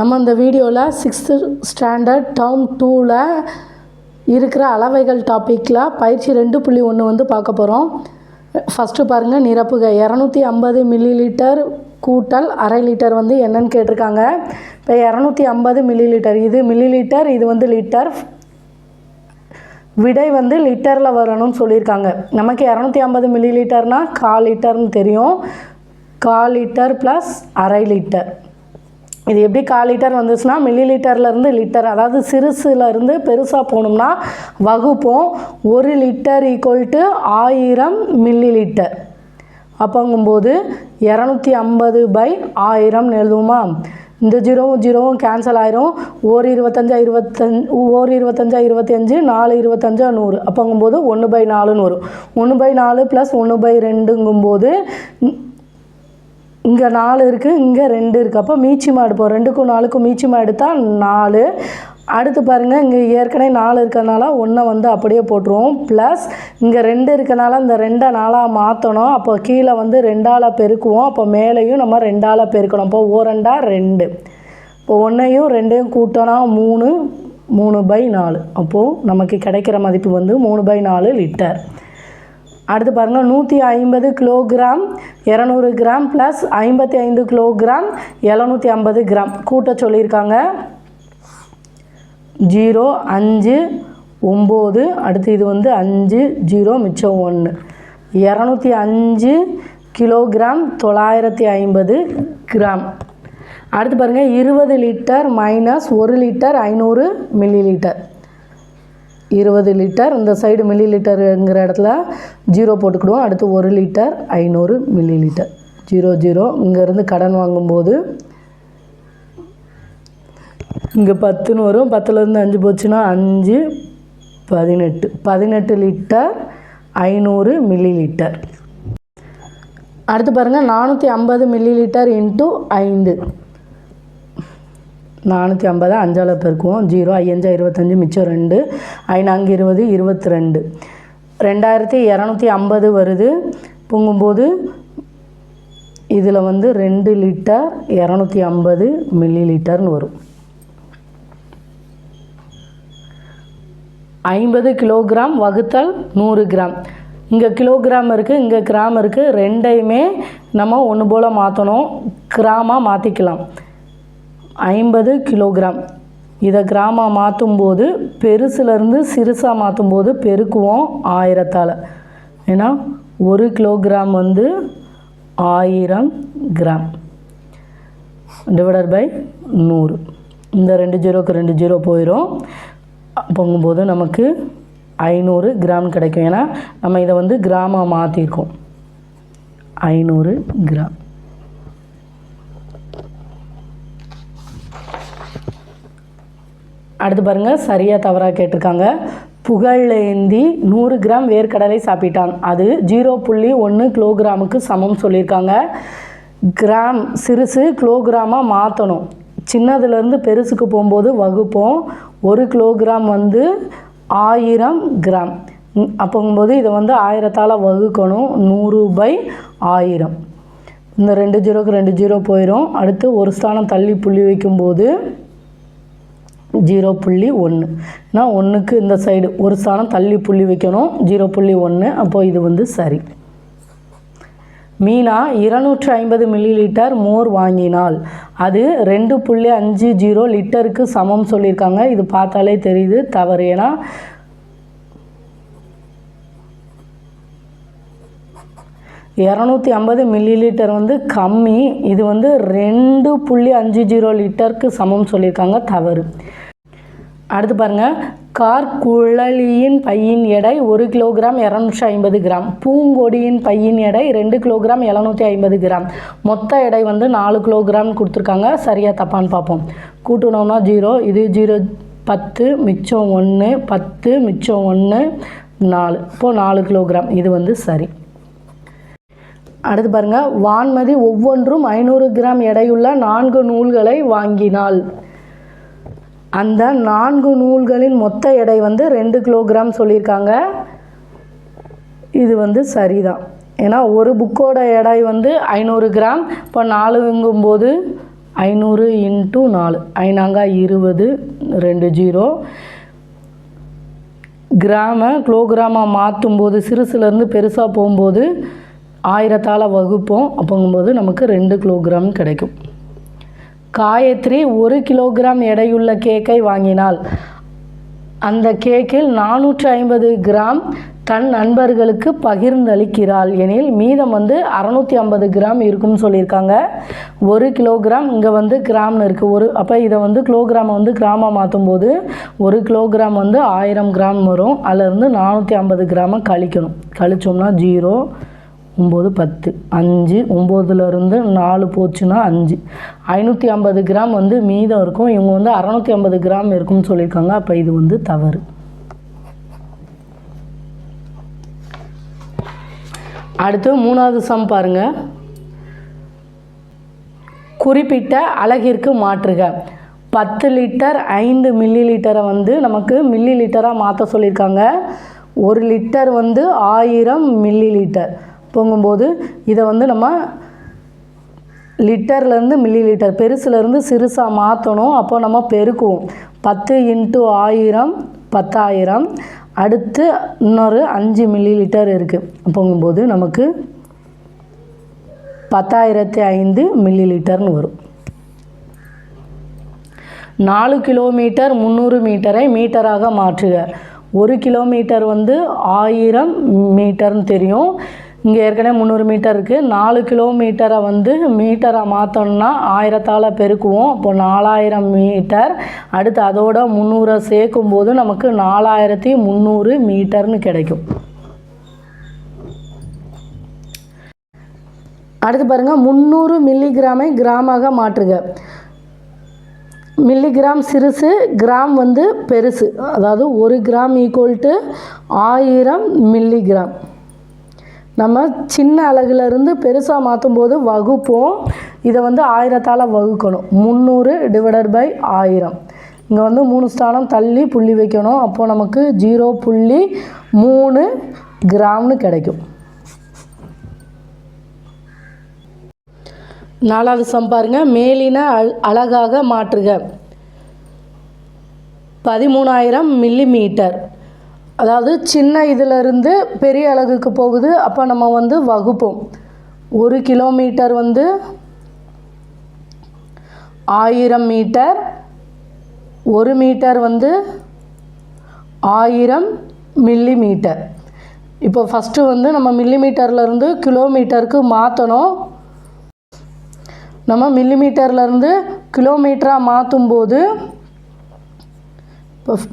நம்ம இந்த வீடியோவில் சிக்ஸ்த்து ஸ்டாண்டர்ட் டேர்ம் டூவில் இருக்கிற அளவைகள் டாப்பிக்கில் பயிற்சி ரெண்டு புள்ளி ஒன்று வந்து பார்க்க போகிறோம் ஃபஸ்ட்டு பாருங்கள் நிரப்புக. இரநூத்தி ஐம்பது மில்லி லிட்டர் கூட்டல் அரை லிட்டர் வந்து என்னன்னு கேட்டிருக்காங்க. இப்போ இரநூத்தி ஐம்பது மில்லி லிட்டர் இது மில்லி லிட்டர் இது வந்து லிட்டர் விடை வந்து லிட்டரில் வரணும்னு சொல்லியிருக்காங்க. நமக்கு இரநூத்தி ஐம்பது மில்லி லிட்டர்னால் கால் லிட்டர்னு தெரியும். கால் லிட்டர் ப்ளஸ் அரை லிட்டர் இது எப்படி கால் லிட்டர் வந்துச்சுன்னா மில்லி லிட்டர்லேருந்து லிட்டர் அதாவது சிறுசுலேருந்து பெருசாக போகணும்னா வகுப்போம். ஒரு லிட்டர் ஈக்குவல் டு ஆயிரம் மில்லி லிட்டர் அப்போங்கும்போது இரநூத்தி ஐம்பது பை ஆயிரம்னு எழுதுவோமா? இந்த ஜீரோவும் ஜீரோவும் கேன்சல் ஆயிரும். ஓர் இருபத்தஞ்சா இருபத்தஞ்சு ஓர் இருபத்தஞ்சா இருபத்தஞ்சு நாலு இருபத்தஞ்சா நூறு. அப்போங்கும்போது ஒன்று பை நாலுன்னு வரும். ஒன்று பை நாலு ப்ளஸ் ஒன்று பை ரெண்டுங்கும்போது இங்கே நாலு இருக்குது இங்கே ரெண்டு இருக்குது அப்போ மீச்சிமா எடுப்போம் ரெண்டுக்கும் நாலுக்கும் மீச்சிமா எடுத்தால் நாலு. அடுத்து பாருங்கள் இங்கே ஏற்கனவே நாலு இருக்கறனால ஒன்றை வந்து அப்படியே போட்டுருவோம். ப்ளஸ் இங்கே ரெண்டு இருக்கனால இந்த ரெண்டை நாளாக மாற்றணும் அப்போ கீழே வந்து ரெண்டால் பெருக்குவோம். அப்போ மேலேயும் நம்ம ரெண்டால் பெருக்கணும். அப்போ ஓரெண்டா ரெண்டு. இப்போ ஒன்றையும் ரெண்டையும் கூட்டினா மூணு மூணு பை நாலு. அப்போது நமக்கு கிடைக்கிற மதிப்பு வந்து மூணு பை நாலு லிட்டர். அடுத்து பாருங்கள் நூற்றி ஐம்பது கிலோகிராம் இரநூறு கிராம் ப்ளஸ் ஐம்பத்தி ஐந்து கிலோகிராம் எழுநூற்றி ஐம்பது கிராம். கூட்ட சொல்லியிருக்காங்க. ஜீரோ அஞ்சு ஒம்பது அடுத்து இது வந்து அஞ்சு ஜீரோ மிச்சம் ஒன்று இரநூத்தி அஞ்சு கிலோகிராம் தொள்ளாயிரத்தி ஐம்பது கிராம். அடுத்து பாருங்கள் இருபது லிட்டர் மைனஸ் ஒரு லிட்டர் ஐநூறு மில்லி லிட்டர் இருபது லிட்டர் இந்த சைடு மில்லி லிட்டருங்கிற இடத்துல ஜீரோ போட்டுக்கிடுவோம். அடுத்து ஒரு லிட்டர் ஐநூறு மில்லி லிட்டர் ஜீரோ ஜீரோ இங்கேருந்து கடன் வாங்கும்போது இங்கே பத்துன்னு வரும். பத்துலேருந்து அஞ்சு போச்சுன்னா அஞ்சு பதினெட்டு. பதினெட்டு லிட்டர் ஐநூறு மில்லி லிட்டர் அடுத்து பாருங்கள் நானூற்றி ஐம்பது மில்லி லிட்டர் இன்ட்டு ஐந்து. நானூற்றி ஐம்பது அஞ்சால் பெருக்குவோம் ஜீரோ ஐயஞ்சா இருபத்தஞ்சி மிச்சம் ரெண்டு. ஐநான்கு இருபது இருபத்தி ரெண்டு ரெண்டாயிரத்தி இரநூத்தி ஐம்பது வருது. பொங்கும்போது இதில் வந்து ரெண்டு லிட்டர் இரநூத்தி ஐம்பது மில்லி லிட்டர்னு வரும். ஐம்பது கிலோகிராம் வகுத்தல் நூறு கிராம் இங்கே கிலோகிராம் இருக்குது இங்கே கிராம் இருக்குது ரெண்டையுமே நம்ம ஒன்று போல் மாற்றணும் கிராமாக மாற்றிக்கலாம் ஐம்பது கிலோகிராம். இதை கிராமாக மாற்றும்போது பெருசுலேருந்து சிறுசாக மாற்றும்போது பெருக்குவோம் ஆயிரத்தால். ஏன்னா ஒரு கிலோகிராம் வந்து ஆயிரம் கிராம். டிவைடட் பை நூறு. இந்த ரெண்டு ஜீரோக்கு ரெண்டு ஜீரோ போயிடும் பொங்கும்போது நமக்கு ஐநூறு கிராம் கிடைக்கும். ஏன்னா நம்ம இதை வந்து கிராமாக மாற்றிருக்கோம் ஐநூறு கிராம். அடுத்து பாருங்கள் சரியாக தவறாக கேட்டிருக்காங்க. புகழேந்தி நூறு கிராம் வேர்க்கடலை சாப்பிட்டான். அது ஜீரோ புள்ளி ஒன்று கிலோகிராமுக்கு சமம் சொல்லியிருக்காங்க. கிராம் சிறுசு கிலோகிராமாக மாற்றணும் சின்னதுலேருந்து பெருசுக்கு போகும்போது வகுப்போம். ஒரு கிலோகிராம் வந்து ஆயிரம் கிராம். அப்போங்கும்போது இதை வந்து ஆயிரத்தால் வகுக்கணும். நூறு பை ஆயிரம். இந்த ரெண்டு ஜீரோக்கு ரெண்டு ஜீரோ போயிடும் அடுத்து ஒரு ஸ்தானம் தள்ளி புள்ளி வைக்கும்போது ஜீரோ புள்ளி ஒன்று நான் ஒன்றுக்கு இந்த சைடு ஒரு ஸ்தானம் தள்ளி புள்ளி வைக்கணும். ஜீரோ புள்ளி ஒன்று அப்போது இது வந்து சரி. மீனா இருநூற்றி ஐம்பது மில்லி லிட்டர் மோர் வாங்கினால். அது ரெண்டு புள்ளி அஞ்சு ஜீரோ லிட்டருக்கு சமம் சொல்லியிருக்காங்க. இது பார்த்தாலே தெரியுது தவறு. ஏன்னா இரநூத்தி ஐம்பது மில்லி லிட்டர் வந்து கம்மி. இது வந்து ரெண்டு புள்ளி அஞ்சு ஜீரோ லிட்டருக்கு சமம் சொல்லியிருக்காங்க தவறு. அடுத்து பாருங்கள் கார் குழலியின் பையின் எடை ஒரு கிலோகிராம் இரநூற்றி ஐம்பது கிராம். பூங்கொடியின் பையின் எடை ரெண்டு கிலோகிராம் எழுநூற்றி ஐம்பது கிராம். மொத்த எடை வந்து நாலு கிலோகிராம் கொடுத்துருக்காங்க. சரியாக தப்பான்னு பார்ப்போம். கூட்டணும்னா ஜீரோ இது ஜீரோ பத்து மிச்சம் ஒன்று பத்து மிச்சம் ஒன்று நாலு. இப்போது நாலு கிலோகிராம். இது வந்து சரி. அடுத்து பாருங்கள் வான்மதி ஒவ்வொன்றும் ஐநூறு கிராம் எடையுள்ள நான்கு நூல்களை வாங்கினாள். அந்த நான்கு நூல்களின் மொத்த எடை வந்து ரெண்டு கிலோகிராம் சொல்லியிருக்காங்க. இது வந்து சரிதான். ஏன்னா ஒரு புக்கோட எடை வந்து ஐநூறு கிராம். இப்போ நாலுங்கும்போது ஐநூறு இன்ட்டு நாலு. ஐநாங்கா இருபது ரெண்டு ஜீரோ. கிராம கிலோகிராமாக மாற்றும்போது சிறுசுலேருந்து பெருசாக போகும்போது ஆயிரத்தால் வகுப்போம். அப்போங்கும்போது நமக்கு ரெண்டு கிலோகிராம் கிடைக்கும். காயத்ரி ஒரு கிலோகிராம் எடையுள்ள கேக்கை வாங்கினாள். அந்த கேக்கில் நானூற்றி ஐம்பது கிராம் தன் நண்பர்களுக்கு பகிர்ந்தளிக்கிறாள். எனில் மீதம் வந்து அறநூற்றி ஐம்பது கிராம் இருக்கும்னு சொல்லியிருக்காங்க. ஒரு கிலோகிராம் இங்கே வந்து கிராம்னு இருக்குது ஒரு அப்போ இதை வந்து கிலோகிராமை வந்து கிராமாக மாற்றும் போது ஒரு கிலோகிராம் வந்து ஆயிரம் கிராம் வரும். அதிலேருந்து நானூற்றி ஐம்பது கிராமை கழிக்கணும். கழிச்சோம்னா ஜீரோ ஒம்பது பத்து. அஞ்சு ஒம்போதுலேருந்து நாலு போச்சுன்னா அஞ்சு. ஐநூற்றி ஐம்பது கிராம் வந்து மீதம் இருக்கும். இவங்க வந்து அறநூற்றி ஐம்பது கிராம் இருக்கும்னு சொல்லியிருக்காங்க. அப்போ இது வந்து தவறு. அடுத்து மூணாவது சம் பாருங்க. குறிப்பிட்ட அழகிற்கு மாற்றுக. பத்து லிட்டர் ஐந்து மில்லி லிட்டரை வந்து நமக்கு மில்லி லிட்டராக மாற்ற சொல்லியிருக்காங்க. ஒரு லிட்டர் வந்து ஆயிரம் மில்லி லிட்டர் பொங்கும்போது இதை வந்து நம்ம லிட்டர்லேருந்து மில்லி லிட்டர் பெருசுலேருந்து சிறுசாக மாற்றணும் அப்போ நம்ம பெருக்குவோம். பத்து இன்ட்டு ஆயிரம் பத்தாயிரம். அடுத்து இன்னொரு அஞ்சு மில்லி லிட்டர் இருக்குது பொங்கும்போது நமக்கு பத்தாயிரத்தி ஐந்து மில்லி லிட்டர்னு வரும். நாலு கிலோமீட்டர் முந்நூறு மீட்டரை மீட்டராக மாற்றுக. ஒரு கிலோமீட்டர் வந்து ஆயிரம் மீட்டர்னு தெரியும். இங்கே ஏற்கனவே முந்நூறு மீட்டர் இருக்குது நாலு கிலோமீட்டரை வந்து மீட்டரை மாற்றோம்னா ஆயிரத்தால் பெருக்குவோம். அப்போ நாலாயிரம் மீட்டர். அடுத்து அதோட முந்நூறை சேர்க்கும் போது நமக்கு நாலாயிரத்தி முந்நூறு மீட்டர்னு கிடைக்கும். அடுத்து பாருங்கள் முந்நூறு மில்லிகிராமை கிராமாக மாற்றுக. மில்லிகிராம் சிறுசு கிராம் வந்து பெருசு. அதாவது ஒரு கிராம் ஈக்குவல் டு ஆயிரம் மில்லிகிராம். நம்ம சின்ன அலகுலேருந்து பெருசாக மாற்றும் போது வகுப்போம். இதை வந்து ஆயிரத்தால் வகுக்கணும். முந்நூறு டிவைடட் பை ஆயிரம். இங்கே வந்து மூணு ஸ்தானம் தள்ளி புள்ளி வைக்கணும். அப்போது நமக்கு ஜீரோ புள்ளி மூணு கிராம்னு கிடைக்கும். நாலாவது சம் பாருங்க. மேலின அல் அழகாக மாற்றுக. பதிமூணாயிரம் மில்லி மீட்டர் அதாவது சின்ன இதிலிருந்து பெரிய அலகுக்கு போகுது. அப்போ நம்ம வந்து வகுப்போம். ஒரு கிலோமீட்டர் வந்து ஆயிரம் மீட்டர். ஒரு மீட்டர் வந்து ஆயிரம் மில்லி மீட்டர் இப்போ ஃபஸ்ட்டு வந்து நம்ம மில்லி மீட்டர்லேருந்து கிலோமீட்டருக்கு மாற்றணும் நம்ம மில்லிமீட்டர்லேருந்து கிலோமீட்டராக மாற்றும்போது போது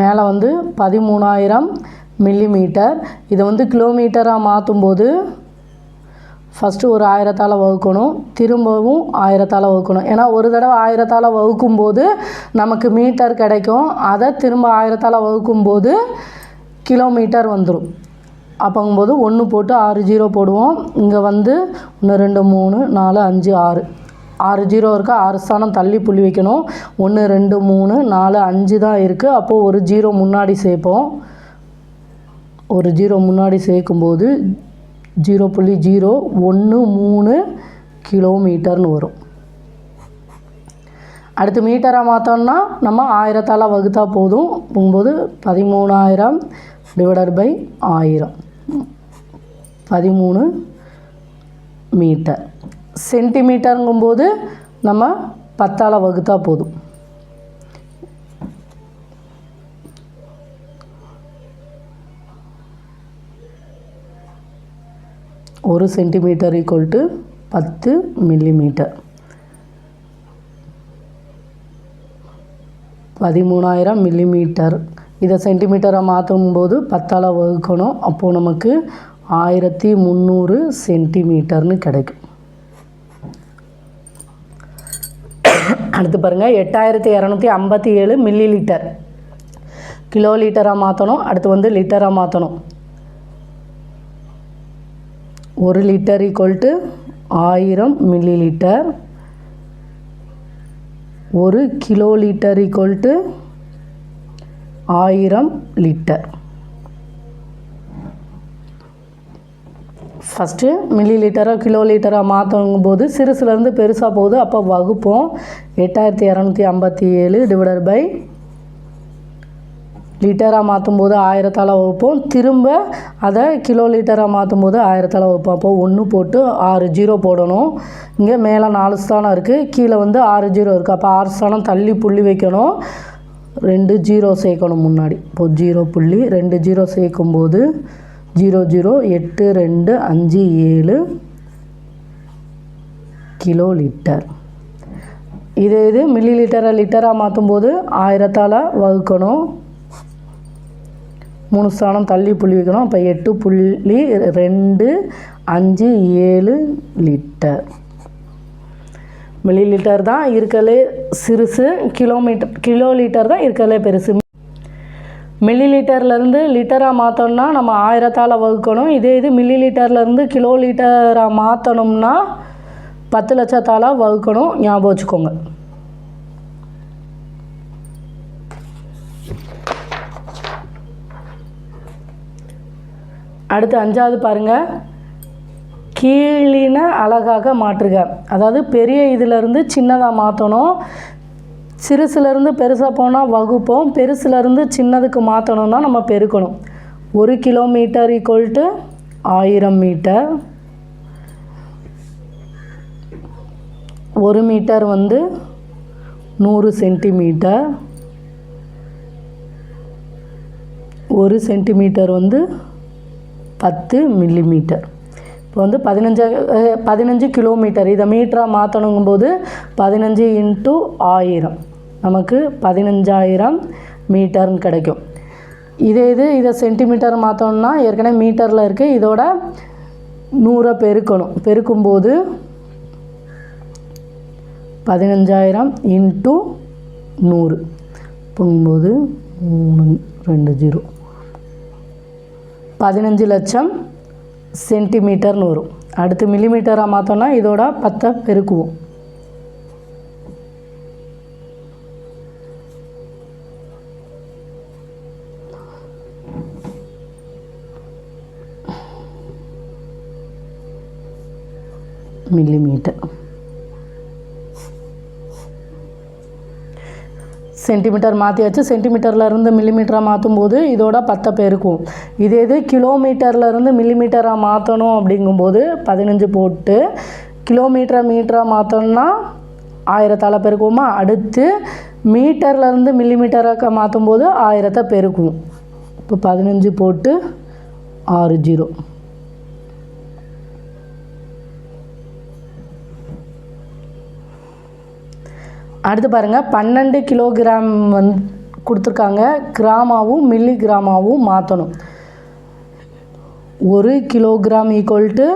மேலே வந்து பதிமூணாயிரம் மில்லிமீட்டர். இதை வந்து கிலோமீட்டராக மாற்றும்போது ஃபஸ்ட்டு ஒரு ஆயிரத்தால் வகுக்கணும் திரும்பவும் ஆயிரத்தால் வகுக்கணும். ஏன்னா ஒரு தடவை ஆயிரத்தால் வகுக்கும்போது நமக்கு மீட்டர் கிடைக்கும். அதை திரும்ப ஆயிரத்தால் வகுக்கும்போது கிலோமீட்டர் வந்துடும் அப்போங்கும்போது ஒன்று போட்டு ஆறு ஜீரோ போடுவோம். இங்கே வந்து ஒன்று ரெண்டு மூணு நாலு அஞ்சு ஆறு. ஆறு ஜீரோ இருக்குது ஆறு ஸ்தானம் தள்ளி புள்ளி வைக்கணும். ஒன்று ரெண்டு மூணு நாலு அஞ்சு தான் இருக்குது அப்போது ஒரு ஜீரோ முன்னாடி சேர்ப்போம். ஒரு ஜீரோ முன்னாடி சேர்க்கும்போது ஜீரோ புள்ளி ஜீரோ ஒன்று மூணு கிலோமீட்டர்னு வரும். அடுத்து மீட்டராக மாற்றோம்னா நம்ம ஆயிரத்தால் வகுத்தா போதும். போகும்போது பதிமூணாயிரம் டிவைடட் பை ஆயிரம். பதிமூணு மீட்டர். சென்டிமீட்டருங்கும்போது நம்ம பத்தால் வகுத்தா போதும். ஒரு சென்டிமீட்டர் ஈக்குவல் டு பத்து மில்லிமீட்டர் பதிமூணாயிரம் மில்லிமீட்டர் இதை சென்டிமீட்டரை மாற்றும் போது பத்தால் வகுக்கணும். அப்போது நமக்கு ஆயிரத்தி முந்நூறு சென்டிமீட்டர்னு கிடைக்கும். அடுத்து பாருங்கள் எட்டாயிரத்தி இரநூத்தி ஐம்பத்தி ஏழு மில்லி லிட்டர் கிலோ லிட்டராக மாற்றணும் அடுத்து வந்து லிட்டராக மாற்றணும் ஒரு லிட்டர் ஈக்குவல் டு ஆயிரம் மில்லி லிட்டர் ஒரு கிலோ லிட்டர் ஈக்குவல் டு ஆயிரம் லிட்டர் ஃபஸ்ட்டு மில்லி லிட்டராக கிலோ லிட்டராக மாற்றும் போது சிறுசுலேருந்து பெருசாக போகுது. அப்போ வகுப்போம். எட்டாயிரத்தி இரநூத்தி ஐம்பத்தி ஏழு டிவைடட் பை லிட்டராக மாற்றும் போது ஆயிரத்தால் வகுப்போம். திரும்ப அதை கிலோ லிட்டராக மாற்றும் போது ஆயிரத்தால் வகுப்போம். அப்போ ஒன்று போட்டு ஆறு ஜீரோ போடணும். இங்கே மேலே நாலு ஸ்தானம் இருக்குது கீழே வந்து ஆறு ஜீரோ இருக்குது அப்போ ஆறு ஸ்தானம் தள்ளி புள்ளி வைக்கணும். ரெண்டு ஜீரோ சேர்க்கணும் முன்னாடி. இப்போது ஜீரோ புள்ளி ரெண்டு ஜீரோ சேர்க்கும்போது ஜீரோ ஜீரோ எட்டு ரெண்டு அஞ்சு ஏழு கிலோ லிட்டர் இது இது மில்லி லிட்டரை லிட்டராக மாற்றும் போது ஆயிரத்தால் வகுக்கணும். மூணு ஸ்தானம் தள்ளி புள்ளி வைக்கணும். அப்போ எட்டு புள்ளி ரெண்டு அஞ்சு ஏழு லிட்டர். மில்லி லிட்டர் தான் இருக்கலே சிறுசு கிலோமீட்டர் கிலோ லிட்டர் தான் இருக்கலே பெருசு. மில்லி லிட்டர்லேருந்து லிட்டராக மாற்றணும்னா நம்ம ஆயிரத்தால் வகுக்கணும். இதே இது மில்லி லிட்டர்லேருந்து கிலோ லிட்டராக மாற்றணும்னா பத்து லட்சத்தால் வகுக்கணும். ஞாபகம் வச்சுக்கோங்க. அடுத்து அஞ்சாவது பாருங்கள் கீழின அழகாக மாற்றுக. அதாவது பெரிய இதுலேருந்து சின்னதாக மாற்றணும் சிறுசுலேருந்து பெருசாக போனால் வகுப்போம் பெருசுலேருந்து சின்னதுக்கு மாற்றணும்னா நம்ம பெருக்கணும். ஒரு கிலோமீட்டர் ஈக்குவல் டு ஆயிரம் மீட்டர். ஒரு மீட்டர் வந்து நூறு சென்டிமீட்டர். ஒரு சென்டிமீட்டர் வந்து பத்து மில்லிமீட்டர். இப்போ வந்து பதினஞ்சு பதினஞ்சு கிலோமீட்டர் இதை மீட்டராக மாற்றணுங்கும்போது பதினஞ்சு இன்ட்டு ஆயிரம். நமக்கு பதினஞ்சாயிரம் மீட்டர்னு கிடைக்கும். இதே இது இதை சென்டிமீட்டர் மாற்றோம்னா ஏற்கனவே மீட்டரில் இருக்குது இதோட நூறை பெருக்கணும். பெருக்கும்போது பதினஞ்சாயிரம் இன்ட்டு நூறு. போகும்போது மூணு ரெண்டு ஜீரோ. பதினஞ்சு லட்சம் சென்டிமீட்டர்னு வரும் அடுத்து மில்லிமீட்டராக மாற்றோம்னா இதோட பத்தை பெருக்குவோம் மில்லிமீட்டர் சென்டிமீட்டர் மாற்றியாச்சு சென்டிமீட்டரில் இருந்து மில்லிமீட்டராக மாற்றும் போது இதோட பத்தை பெருக்கும். இதே இது கிலோமீட்டரில் இருந்து மில்லிமீட்டராக மாற்றணும் அப்படிங்கும்போது பதினஞ்சு போட்டு கிலோமீட்டரை மீட்டராக மாற்றணும்னா ஆயிரத்தால் பெருக்குவோமா அடுத்து மீட்டர்லேருந்து மில்லிமீட்டராக மாற்றும் போது ஆயிரத்தை பெருக்குவோம் இப்போ பதினஞ்சு போட்டு ஆறு ஜீரோ. அடுத்து பாருங்கள் பன்னெண்டு கிலோகிராம் வந்து கொடுத்துருக்காங்க. கிராமாவும் மில்லி கிராமாவும் மாற்றணும் ஒரு கிலோகிராம் ஈக்குவல் டு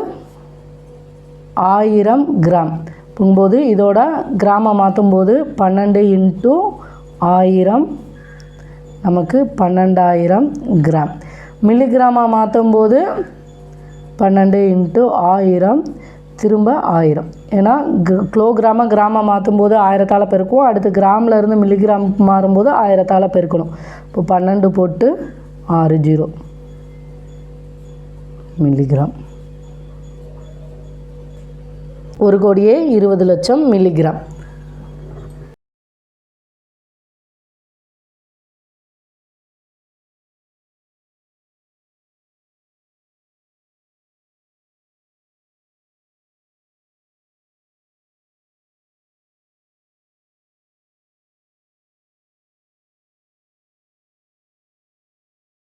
ஆயிரம் கிராம். போகும்போது இதோட கிராமம் மாற்றும்போது பன்னெண்டு இன்ட்டு ஆயிரம் நமக்கு பன்னெண்டாயிரம் கிராம். மில்லிகிராமாக மாற்றும்போது பன்னெண்டு இன்ட்டு ஆயிரம் திரும்ப ஆயிரம். ஏன்னா க- கிலோகிராம கிராமம் மாற்றும்போது ஆயிரத்தால் பெருக்குவோம். அடுத்து கிராமில் இருந்து மில்லிகிராம் மாறும்போது ஆயிரத்தால் பெருக்கணும். இப்போ பன்னெண்டு போட்டு ஆறு ஜீரோ. மில்லிகிராம் ஒரு கோடியே இருபது லட்சம் மில்லிகிராம்